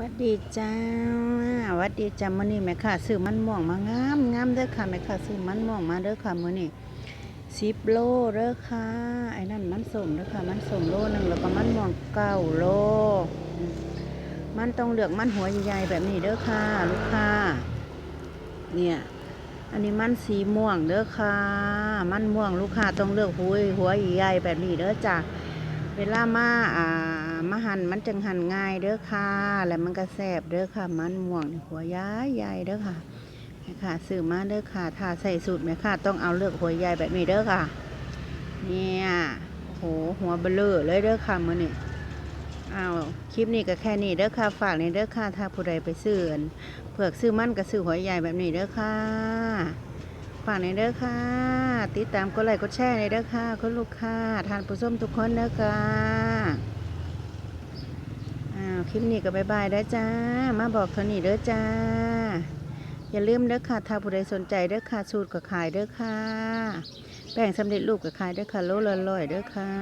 วัดดีจ้าวัดดีจ้ามื้อนี้แม่ค่ะซื้อมันม่วงมางามงามเด้อค่ะแม่ค่ะซื้อมันม่วงมาเด้อค่ะมื้อนี้10โลเด้อค่ะไอ้นั่นมันส้มเด้อค่ะ มันส้มโลหนึ่งแล้วก็มันม่วงเก้าโล มันต้องเลือกมันหัวใหญ่ๆแบบนี้เด้อค่ะ ลูกค้าเนี่ยอันนี้มันสีม่วงเด้อค่ะ มันม่วงลูกค้าต้องเลือกหัวหัวใหญ่แบบนี้เด้อจ้าเวลามาอ่า มาหั่นมันจังหั่นง่ายเด้อค่ะ แล้วมันก็แซ่บเด้อค่ะ มันม่วงหัวย้ายใหญ่เด้อค่ะแม่ค่ะซื้อมาเด้อค่ะ ถ้าใส่สูตรแม่ค่ะ ต้องเอาเลือกหัวใหญ่แบบนี้เด้อค่ะ เนี่ยโหหัวเบลอเลยเด้อค่ะมื้อนี้อาคลิปนี้ก็แค่นี้เด้อค่ะ ฝากในเด้อค่ะ ถ้าผู้ใดไปซื้อเผือกซื้อมันก็ซื้อหัวใหญ่แบบนี้เด้อค่ะ ฝากในเด้อค่ะ ติดตามกดไลค์กดแชร์ในเด้อค่ะคุณลูกค้าทานผู้ชมทุกคนเด้อค่ะ อ้าวคลิปนี้ก็บายบายเด้อจ้า มาบอกเท่านี้เด้อจ้า อย่าลืมเด้อค่ะถ้าผู้ใดสนใจเด้อค่ะสูตรก็ขายเด้อค่ะแป้งสำเร็จรูปก็ขายเด้อค่ะโลละร้อยเด้อค่ะ